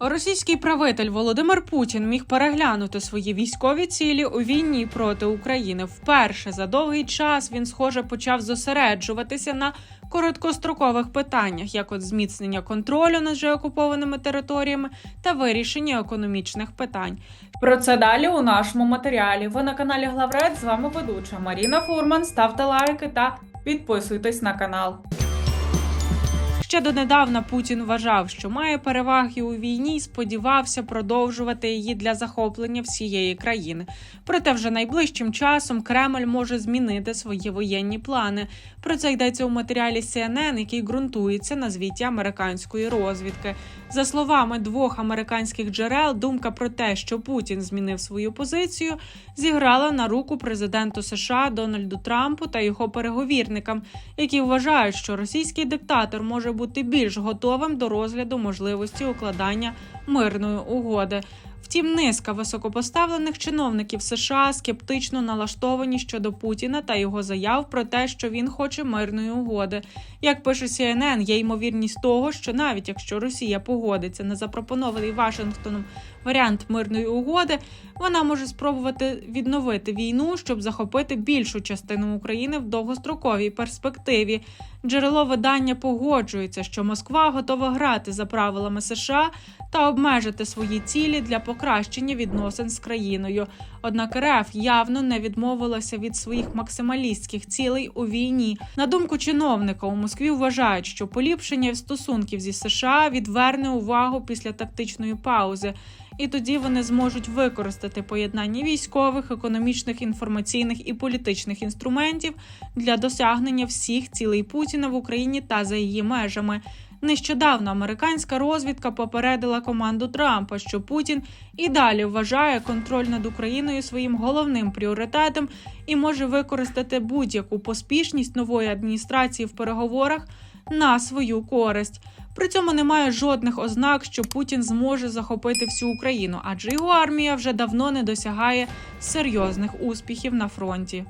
Російський правитель Володимир Путін міг переглянути свої військові цілі у війні проти України. Вперше за довгий час він, схоже, почав зосереджуватися на короткострокових питаннях, як от зміцнення контролю над вже окупованими територіями та вирішення економічних питань. Про це далі у нашому матеріалі. Ви на каналі Главред з вами ведуча Маріна Фурман. Ставте лайки та підписуйтесь на канал. Ще донедавна Путін вважав, що має переваги у війні і сподівався продовжувати її для захоплення всієї країни. Проте вже найближчим часом Кремль може змінити свої воєнні плани. Про це йдеться у матеріалі CNN, який ґрунтується на звіті американської розвідки. За словами двох американських джерел, думка про те, що Путін змінив свою позицію, зіграла на руку президенту США Дональду Трампу та його переговірникам, які вважають, що російський диктатор може бути більш готовим до розгляду можливості укладання мирної угоди. Втім, низка високопоставлених чиновників США скептично налаштовані щодо Путіна та його заяв про те, що він хоче мирної угоди. Як пише CNN, є ймовірність того, що навіть якщо Росія погодиться на запропонований Вашингтоном варіант мирної угоди, вона може спробувати відновити війну, щоб захопити більшу частину України в довгостроковій перспективі. Джерело видання погоджується, що Москва готова грати за правилами США та обмежити свої цілі для покращення відносин з країною. Однак РФ явно не відмовилася від своїх максималістських цілей у війні. На думку чиновника, у Москві вважають, що поліпшення стосунків зі США відверне увагу після тактичної паузи. І тоді вони зможуть використати поєднання військових, економічних, інформаційних і політичних інструментів для досягнення всіх цілей Путіна в Україні та за її межами. Нещодавно американська розвідка попередила команду Трампа, що Путін і далі вважає контроль над Україною своїм головним пріоритетом і може використати будь-яку поспішність нової адміністрації в переговорах на свою користь. При цьому немає жодних ознак, що Путін зможе захопити всю Україну, адже його армія вже давно не досягає серйозних успіхів на фронті.